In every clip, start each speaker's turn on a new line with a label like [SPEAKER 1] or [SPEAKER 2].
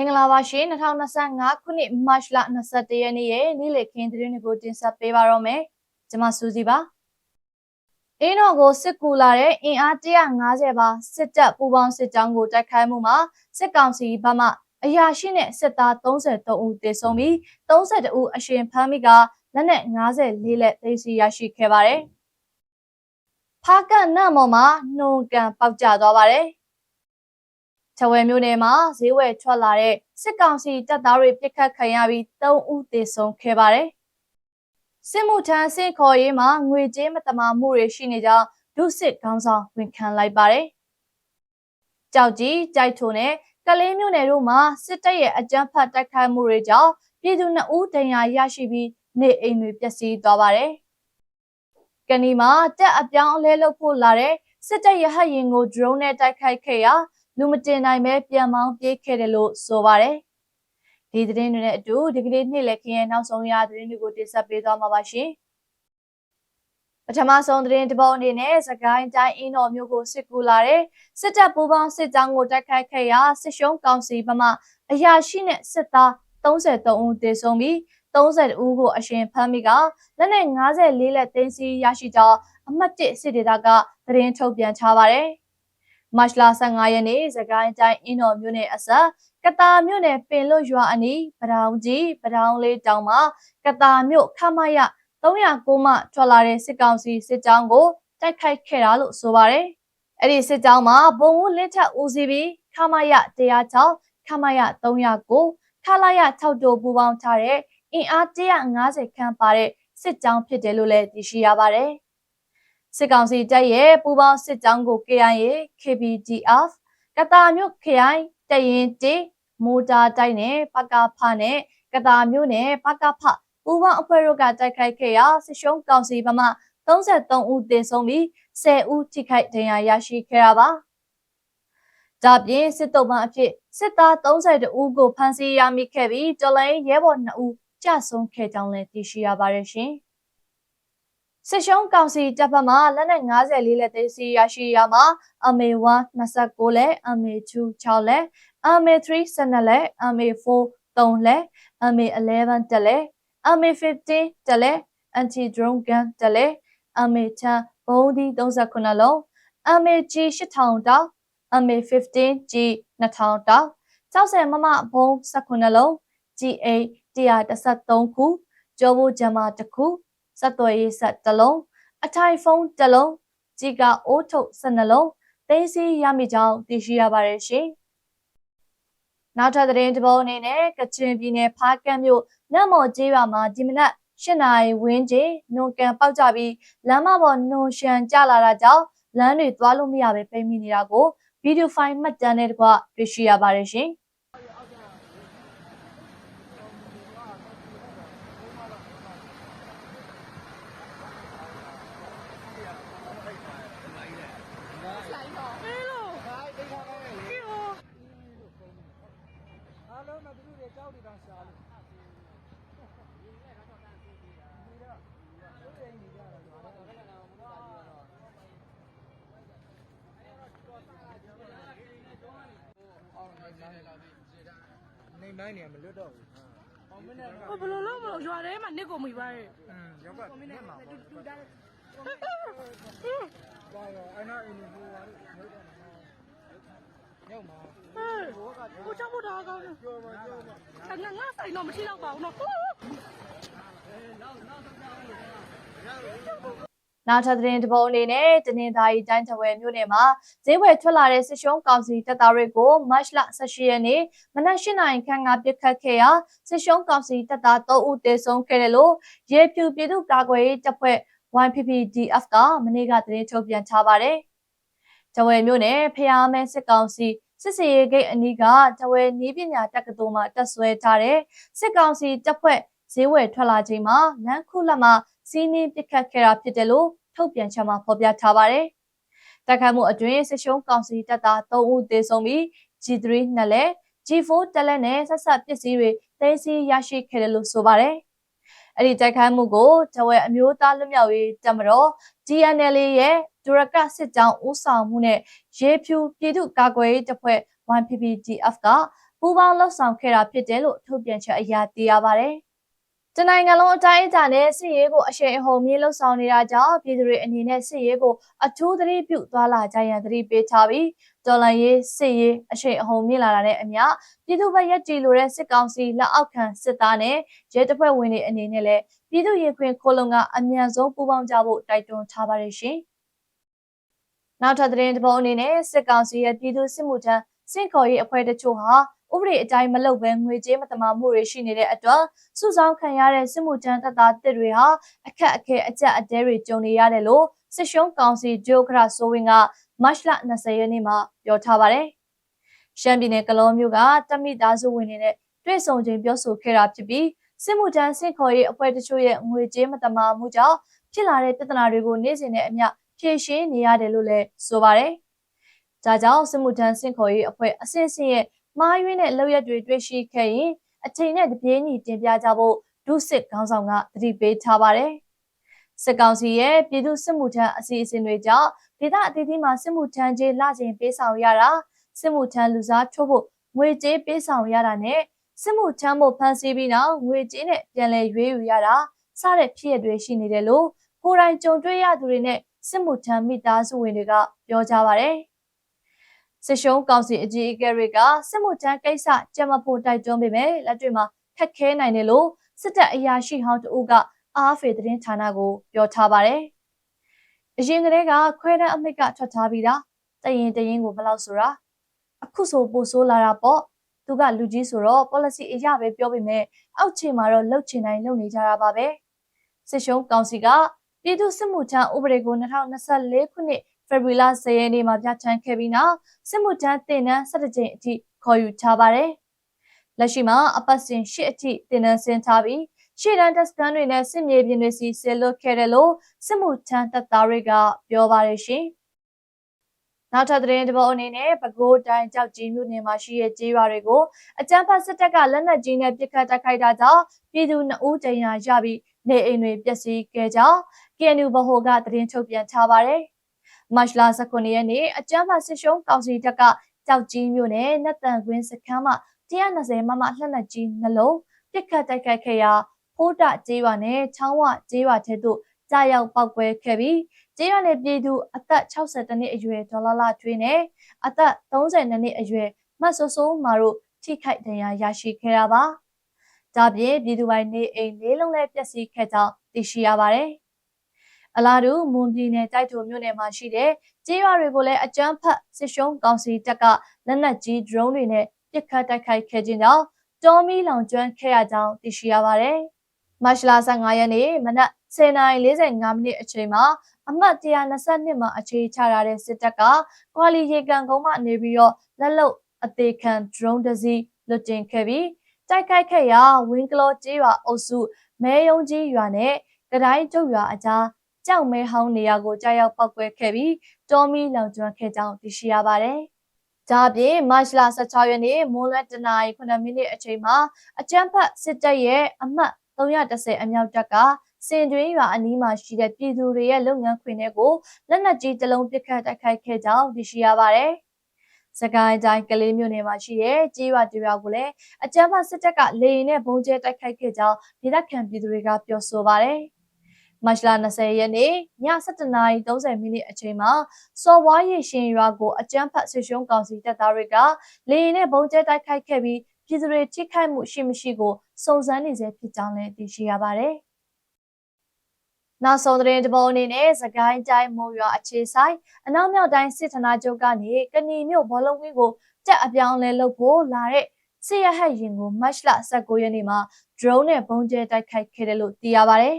[SPEAKER 1] င်္ဂလာပါရှင်2025ခုနှစ်မတ်လ21ရက်နေ့ရဲ့နေ့လည်ခင်းသတင်းတွေကိုတင်ဆက်ပေးပါတော့မယ်ကျွန်မစူစီပါအင်းတော်ကိုစစ်ကူလာတဲ့အင်အား150ပါစစ်တပ်ပူးပေါင်းစစ်ကြောင်းကိုတိုက်ခိုက်မှုမှာစစ်ကောင်စီဘက်မှအရာရှိနဲ့စစ်သား33ဦးတေဆုံးပြီး32ဦးအရှင်ဖမ်းမိကလက်နက်54လက်သိမ်းဆည်းရရှိခဲ့ပါတယ်ဖားကနတ်မော်မှာနှုံကန်ပေါက်ကျသွားပါတယ် ချဝဲမျိုးနယ်မှာဈေးဝယ်ထွက်လာတဲ့စစ်ကောင်စီတပ်သားတွေပြစ်ခတ်ခံရပြီး3ဦးသေဆုံးခဲ့ပါတယ်။စစ်မှုထမ်းဆင့်ခေါ်ရေးမှာငွေကြေးမတမာမှုတွေရှိနေကြောင်းဒုစစ်ခေါင်းဆောင်ဝန်ခံလိုက်ပါတယ်။ကြောက်ကြီးကြိုက်ထုံနဲ့ကလေးမျိုးနယ်တို့မှာစစ်တပ်ရဲ့အကြမ်းဖက်တိုက်ခိုက်မှုတွေကြောင့်ပြည်သူ2ဦးဒဏ်ရာရရှိပြီးနေအိမ်တွေပျက်စီးသွားပါတယ်။ကနီမှာတက်အပြောင်းအလဲလုပ်ဖို့လာတဲ့စစ်တပ်ရဟတ်ရင်ကို drone နဲ့တိုက်ခိုက်ခဲ့ရာ လူမတင်နိုင်ပဲပြန်မောင်းပြေးခဲ့တယ်လို့ဆိုပါတယ်။ဒီသတင်းတွေနဲ့အတူဒီကနေ့နေ့လည်ခင်းရဲ့နောက်ဆုံးရသတင်းတွေကိုတင်ဆက်ပေးသွားမှာပါရှင်။ပထမဆုံးသတင်းတစ်ပုဒ်အနေနဲ့စကိုင်းတိုင်းအင်းတော်မြို့ကိုစစ်ကူလာတဲ့စစ်တပ်ပူးပေါင်းစစ်ကြောင်းကိုတိုက်ခိုက်ခဲ့ရာစစ်ရှုံးကောင်စီဘက်မှအရာရှိနဲ့စစ်သား33ဦးသေဆုံးပြီး30ဦးကိုအရှင်ဖမ်းမိကလက်နက်54လက်သိမ်းဆည်းရရှိကြောင်းအမှတ်1စစ်ဒေသကသတင်းထုတ်ပြန်ထားပါတယ်။ မတ်လ15ရက်နေ့စကိုင်းတိုင်းအင်းတော်မြို့နယ်အစပ်ကတာမြို့နယ်ပင်လွတ်ရွာအနီးပဒေါင်ကြီးပဒေါင်လေးတောင်မှာကတာမြို့ခမရ309မှထွက်လာတဲ့စစ်ကောင်စီစစ်ကြောင်းကိုတိုက်ခိုက်ခဲ့တာလို့ဆိုပါတယ်။အဲ့ဒီစစ်ကြောင်းမှာဘုံဦးလင်းထက်ဦးစီးပြီးခမရ106ခမရ309ခလာရ6တို့ပူးပေါင်းထားတဲ့အင်အား150ခန့်ပါတဲ့စစ်ကြောင်းဖြစ်တယ်လို့လည်းသိရှိရပါတယ်။ စစ်ကောင်စီတပ်ရဲ့ပူးပေါင်းစစ်ကြောင်းကို KIA KPDF ကတာမြို့ခရိုင်တရင်တေမိုတာတိုက်နဲ့ပကဖနဲ့ကတာမြို့နယ်ပကဖပူးပေါင်းအဖွဲ့တို့ကတိုက်ခိုက်ခဲ့ရာစစ်ရှုံးကောင်စီဘမှ33ဦးသေဆုံးပြီး10ဦးထိခိုက်ဒဏ်ရာရရှိခဲ့တာပါ။ဒါပြင်စစ်တုံးမှအဖြစ်စစ်သား32ဦးကိုဖမ်းဆီးရမိခဲ့ပြီးတော်လိုင်းရဲဘော်2ဦးကြဆုံးခဲ့ကြောင်းလည်းသိရှိရပါတယ်ရှင်။ စစ်ရှုံးကောင်စီတပ်ဖက်မှလက်နက်54လက်သိမ်းစီရရှိရမှာ MA1 29လက် MA2 6လက် MA3 12လက် MA4 3လက် MA11 တက်လက် MA15 တက်လက် anti drone gun တက်လက် MA10 ဘုံးဒီ39လုံး MAG 8000တောက် MA15 G 2000တောက်60မမဘုံ18လုံး GA 113ခုကျော်ဖို့ဂျမာတစ်ခု ဆက်သွယ်ရေးဆက်တစ်လုံးအထိုင်ဖုန်းတစ်လုံးကြီးကအိုးထုတ်၁၂လုံးသိမ်းဆည်းရမိကြောင်းသိရှိရပါတယ်ရှင်။နောက်ထပ်သတင်းတစ်ပုဒ်အနေနဲ့ကချင်ပြည်နယ်ဖားကန့်မြို့နတ်မော်ကျေးရွာမှာဒီမနက်၈နာရီဝန်းကျင်နှုံကန်ပေါက်ကြပြီးလမ်းမပေါ်နှုံရှံကျလာတာကြောင့်လမ်းတွေသွားလို့မရပဲပိတ်မိနေတာကိုဗီဒီယိုဖိုင်မှတ်တမ်းနဲ့တကွတွေ့ရှိရပါတယ်ရှင်။
[SPEAKER 2] အားလုံးကသူတို့တွေကြောက်နေတောင်ရှာလို့နေနိုင်နေမလွတ်တော့ဘူး
[SPEAKER 3] ဟိုဘယ်လိုလုပ်မလို့ရွာထဲမှာနစ်ကိုမိပါရဲ့
[SPEAKER 2] อืมရောက်ကမျက်မှာပေါ့
[SPEAKER 3] တူတာ
[SPEAKER 2] ဒါရောအဲ့နာအင်းဘူးပါလို့ ရောက်မှာ
[SPEAKER 3] ဟဲ့ကိုချဖို့တာကောင်းတယ်
[SPEAKER 2] ကြောမှာကြောမှာ
[SPEAKER 3] အငါငါဆိုင်တော့မရှိတော့ပါဘူးနော်
[SPEAKER 1] နောက်ထပ်သတင်းတစ်ပုဒ်အနေနဲ့တနင်္သာရီတိုင်းတဝယ်မြို့နယ်မှာဈေးဝယ်ထွက်လာတဲ့စစ်ရှုံးကောင်စီတပ်သားတွေကိုမတ်လ18ရက်နေ့မနက်၈နာရီခန့်ကပစ်ခတ်ခဲ့ရာစစ်ရှုံးကောင်စီတပ်သား3ဦးသေဆုံးခဲ့တယ်လို့ရေဖြူပြည်သူ့ကာကွယ်ရေးတပ်ဖွဲ့ YPPDF ကမနေ့ကသတင်းထုတ်ပြန်ထားပါတယ်။ တဝယ်မြို့နယ်ဖျားမဲစစ်ကောင်စီစစ်စေရေးဂိတ်အနီးကတဝယ်နီးပညာတက္ကသိုလ်မှာတက်ဆွဲထားတဲ့စစ်ကောင်စီတပ်ဖွဲ့ဈေးဝယ်ထွက်လာချိန်မှာလမ်းခုလက်မှာစီးနင်းပစ်ခတ်ခဲ့တာဖြစ်တယ်လို့ထုတ်ပြန်ချက်မှာဖော်ပြထားပါတယ်။တိုက်ခိုက်မှုအတွင်းစစ်ရှုံးကောင်စီတပ်သား3ဦးသေဆုံးပြီး G3 နှစ်လက် G4 တက်လက်နဲ့ဆက်ဆက်ပစ္စည်းတွေသိမ်းဆည်းရရှိခဲ့တယ်လို့ဆိုပါတယ်။အဲ့ဒီတိုက်ခိုက်မှုကိုတဝဲအမျိုးသားလွတ်မြောက်ရေးတပ်မတော် GNL ရဲ့ ဒူရကစစ်ကြောင်းဦးဆောင်မှုနဲ့ရေဖြူပြည်သူ့ကာကွယ်ရေးတပ်ဖွဲ့ 1PPDF ကပူးပေါင်းလှုပ်ဆောင်ခဲ့တာဖြစ်တယ်လို့ထုတ်ပြန်ချက်အရသိရပါတယ်။တနိုင်ငံလုံးအတိုင်းအတာနဲ့စစ်ရေးကိုအရှိန်အဟုန်မြင့်လှုပ်ဆောင်နေတာကြောင့်ပြည်သူတွေအနေနဲ့စစ်ရေးကိုအထူးသတိပြုသွားလာကြရန်သတိပေးထားပြီးတော်လှန်ရေးစစ်ရေးအရှိန်အဟုန်မြင့်လာတာနဲ့အမျှပြည်သူ့ဘက်ရက်တီလိုတဲ့စစ်ကောင်စီလက်အောက်ခံစစ်သားနဲ့ရဲတပ်ဖွဲ့ဝင်တွေအနေနဲ့လည်းပြည်သူ့ရင်ခွင်ခိုးလုံကအမြန်ဆုံးပူးပေါင်းကြဖို့တိုက်တွန်းထားပါတယ်ရှင်။ နောက်ထပ်သတင်းတစ်ပုဒ်အနေနဲ့စစ်ကောင်စီရဲ့ပြည်သူစစ်မှုထမ်းစင့်ခေါ်ရေးအဖွဲ့တချို့ဟာဥပဒေအတိုင်းမလုပ်ဘဲငွေကြေးမတမာမှုတွေရှိနေတဲ့အတွက်စုဆောင်းခံရတဲ့စစ်မှုထမ်းတပ်သားတစ်တွေဟာအခက်အခဲအကျက်အတဲတွေကြုံနေရတယ်လို့စစ်ရှုံးကောင်စီဂျိုဂရဆိုဝင်းကမတ်လ20ရက်နေ့မှာပြောထားပါတယ်။ရှမ်းပြည်နယ်ကလောမျိုးကတမိသားစုဝင်တွေနဲ့တွေ့ဆုံချိန်ပြောဆိုခဲ့တာဖြစ်ပြီးစစ်မှုထမ်းစင့်ခေါ်ရေးအဖွဲ့တချို့ရဲ့ငွေကြေးမတမာမှုကြောင့်ဖြစ်လာတဲ့ပြဿနာတွေကိုနေ့စဉ်နဲ့အမျှ ဖြေရှင်းနေရတယ်လို့လည်းဆိုပါတယ်။ဒါကြောင့်စစ်မှုထမ်းစင့်ခေါ်ရေးအဖွဲ့အစစ်အစစ်ရဲ့မှားယွင်းတဲ့လောက်ရက်တွေတွေ့ရှိခဲ့ရင်အချိန်နဲ့တပြေးညီတင်ပြကြဖို့ဒုစစ်ခေါင်းဆောင်ကသတိပေးထားပါတယ်။စစ်ကောင်စီရဲ့ပြည်သူစစ်မှုထမ်းအစီအစဉ်တွေကြောင့်ဒေသအသီးသီးမှာစစ်မှုထမ်းကြီးလချိန်ပေးဆောင်ရတာစစ်မှုထမ်းလူစားထိုးဖို့ငွေကြေးပေးဆောင်ရတာနဲ့စစ်မှုထမ်းဖို့ဖန်ဆီးပြီးနောက်ငွေကြေးနဲ့ပြန်လည်ရွေးယူရတာစတဲ့ဖြစ်ရတွေရှိနေတယ်လို့ကိုယ်တိုင်ကြုံတွေ့ရသူတွေနဲ့ စစ်မှုထမ်းမိသားစုဝင်တွေကပြောကြပါဗျာ။စစ်ရှုံးကောင်စီအကြီးအကဲတွေကစစ်မှုထမ်းကိစ္စကြံမဖို့တိုက်တွန်းပေမဲ့လက်တွေ့မှာခက်ခဲနိုင်တယ်လို့စစ်တပ်အရာရှိဟောင်းတဦးကအားဖေသတင်းဌာနကိုပြောထားပါတယ်။အရင်ကတည်းကခွဲတန်းအမိတ်ကထွက်ထားပြီးသားတရင်တရင်ကိုဘယ်လောက်ဆိုတာအခုဆိုပိုဆိုးလာတာပေါ့သူကလူကြီးဆိုတော့ policy အရာပဲပြောပေမဲ့အောက်ခြေမှာတော့လှုပ်ချင်တိုင်းလုပ်နေကြတာပါပဲစစ်ရှုံးကောင်စီက ပြည်သူစစ်မှုထမ်းဥပဒေကို2024ခုနှစ်ဖေဖော်ဝါရီလ10ရက်နေ့မှာပြဋ္ဌာန်းခဲ့ပြီးနောက်စစ်မှုထမ်းတင်နန်း17ကြိမ်အထိခေါ်ယူထားပါတယ်လက်ရှိမှာအပတ်စဉ်8အထိတင်နန်းဆင်းထားပြီးရှေ့တန်းတက်စကန်တွေနဲ့စစ်မြေပြင်တွေစီဆဲလွတ်ခဲ့တယ်လို့စစ်မှုထမ်းတပ်သားတွေကပြောပါတယ်ရှင်နောက်ထပ်သတင်းတစ်ပုဒ်အနေနဲ့ပဲခူးတိုင်းကြောက်ကြီးမြို့နယ်မှာရှိတဲ့ကျေးရွာတွေကိုအကြမ်းဖက်စစ်တပ်ကလက်နက်ကြီးနဲ့ပစ်ခတ်တိုက်ခိုက်တာကြောင့်ပြည်သူ2ဦးဒဏ်ရာရပြီး နေအိမ်တွေပျက်စီးခဲ့ကြောင်း KNU ဗဟိုကသတင်းထုတ်ပြန်ထားပါတယ်။မတ်လ19ရက်နေ့အကြမ်းဖက်စစ်ရှုံးကောင်စီတပ်ကကြောက်ကြီးမြို့နယ်နတ်တန်ကွင်းစခန်းမှာ120မမလှက်လက်ကြီးနှလုံးပစ်ခတ်တိုက်ခိုက်ခဲ့ရာဖိုးတကျေးရွာနဲ့ချောင်းဝကျေးရွာထဲသို့ကြာရောက်ပောက်ကွဲခဲ့ပြီးကျေးရွာနယ်ပြည်သူအသက်62နှစ်အရွယ်ဒေါ်လာလာထွေးနဲ့အသက်32နှစ်အရွယ်မတ်ဆိုးဆိုးမာတို့ထိခိုက်ဒဏ်ရာရရှိခဲ့တာပါ။ ဒါပြင်ပြည်သူပိုင်းနေအိမ်လေးလုံးလည်းပျက်စီးခဲ့ကြောင်းသိရှိရပါတယ်။အလားတူမွန်ပြည်နယ်တိုက်တိုမြို့နယ်မှာရှိတဲ့ကျေးရွာတွေကိုလည်းအကြမ်းဖက်စစ်ရှုံးကောင်စီတပ်ကလက်နက်ကြီး drone တွေနဲ့ပစ်ခတ်တိုက်ခိုက်ခဲ့ခြင်းကြောင့်တောမီလောင်ကျွမ်းခဲ့ရကြောင်းသိရှိရပါတယ်။မတ်လ15ရက်နေ့မနက်10:45မိနစ်အချိန်မှာအမှတ်122မှာအခြေချထားတဲ့စစ်တပ်ကကွာလီရေကန်ကုန်းမှနေပြီးတော့လက်လုံအသေးခံ drone တစ်စီးလွတ်တင်ခဲ့ပြီး တိုက်ခိုက်ခဲ့ရာဝင်းကလောကျေးရွာအုပ်စုမဲယုံကြီးရွာနဲ့ကတိုင်းကျုပ်ရွာအကြားကြောက်မဲဟောင်းနေရာကိုကြားရောက်ပောက်ကွဲခဲ့ပြီးတောမီလောင်ကျွမ်းခဲ့ကြောင်းသိရှိရပါတယ်။ဒါပြင်မတ်လ16ရက်နေ့မွန်းလွဲတနာရီ9မိနစ်အချိန်မှာအကြမ်းဖက်စစ်တပ်ရဲ့အမှတ်310အမြောက်တပ်ကစင်တွင်းရွာအနီးမှာရှိတဲ့ပြည်သူတွေရဲ့လုပ်ငန်းခွင်တွေကိုလက်နက်ကြီးတစ်လုံးပစ်ခတ်တိုက်ခိုက်ခဲ့ကြောင်းသိရှိရပါတယ်။ စကိုင်းတိုင်းကလေးမြို့နယ်မှာရှိတဲ့ကြေးရွာတရွာကိုလည်းအကြမ်းဖက်စစ်တပ်ကလေရင်နဲ့ဘုံကျဲတိုက်ခိုက်ခဲ့ကြောင်းဒေသခံပြည်သူတွေကပြောဆိုပါတယ်။မတ်လ20ရက်နေ့ည7:30မိနစ်အချိန်မှာစော်ဝါးရရှင်ရွာကိုအကြမ်းဖက်ဆစ်ရှုံးကောင်စီတပ်သားတွေကလေရင်နဲ့ဘုံကျဲတိုက်ခိုက်ခဲ့ပြီးပြည်သူတွေထိခိုက်မှုရှိမရှိကိုစုံစမ်းနေဆဲဖြစ်ကြောင်းလည်းသိရှိရပါတယ်။ နောက်ဆုံးသတင်းတစ်ပုဒ်အနေနဲ့စကိုင်းတိုင်းမိုးရွာအခြေဆိုင်အနောက်မြောက်တိုင်းစစ်ဌာနချုပ်ကနေကဏီမြို့ဘောလုံးဝင်းကိုတက်အပြောင်းလဲလုပ်ဖို့လာတဲ့စစ်ရဟတ်ရင်ကိုမတ်လ19ရက်နေ့မှာ drone နဲ့ပုံကျဲတိုက်ခိုက်ခဲ့တယ်လို့သိရပါတယ်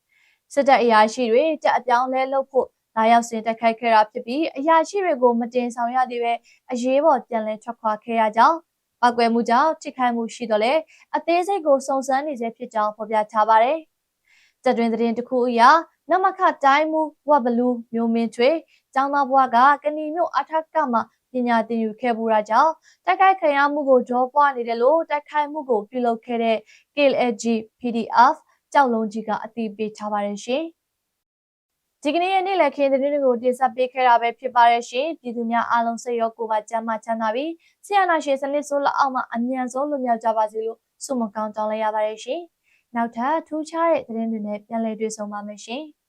[SPEAKER 1] ။စစ်တပ်အရာရှိတွေတက်အပြောင်းလဲလုပ်ဖို့လာရောက်စဉ်တိုက်ခိုက်ခဲ့တာဖြစ်ပြီးအရာရှိတွေကိုမတင်ဆောင်ရသေးပဲအရေးပေါ်ပြန်လည်ထွက်ခွာခဲ့ရကြောင်းပောက်ကွယ်မှုကြောင့်ထိခိုက်မှုရှိတော့လေအသေးစိတ်ကိုစုံစမ်းနေစေဖြစ်ကြောင်းဖော်ပြထားပါတယ်။ တက်တွင်သတင်းတစ်ခုအရနမခတိုင်းမူဝဘလူးမျိုးမင်းချွေကျောင်းသားဘွားကကဏီမြို့အထက်ကမှာပညာသင်ယူခဲ့ပူတာကြောင့်တိုက်ခိုက်ခံရမှုကိုကြောပွားနေတယ်လို့တိုက်ခိုက်မှုကိုပြုလုပ်ခဲ့တဲ့ KLG PDF ကြောက်လုံးကြီးကအသိပေးထားပါတယ်ရှင်။ဒီကနေ့ရဲ့နေ့လည်ခင်းသတင်းတွေကိုတင်ဆက်ပေးခဲ့တာပဲဖြစ်ပါရဲ့ရှင်။ပြည်သူများအားလုံးစိတ်ရောကိုယ်ပါကျန်းမာချမ်းသာပြီးဆရာနာရှင်စနစ်ဆိုးလက်အောက်မှာအမြန်ဆုံးလွတ်မြောက်ကြပါစေလို့ဆုမကောင်းတောင်းလိုက်ရပါတယ်ရှင်။ နောက်ထပ်ထူးခြားတဲ့သတင်းတွေနဲ့ပြန်လည်တွေ့ဆုံပါမယ်ရှင်။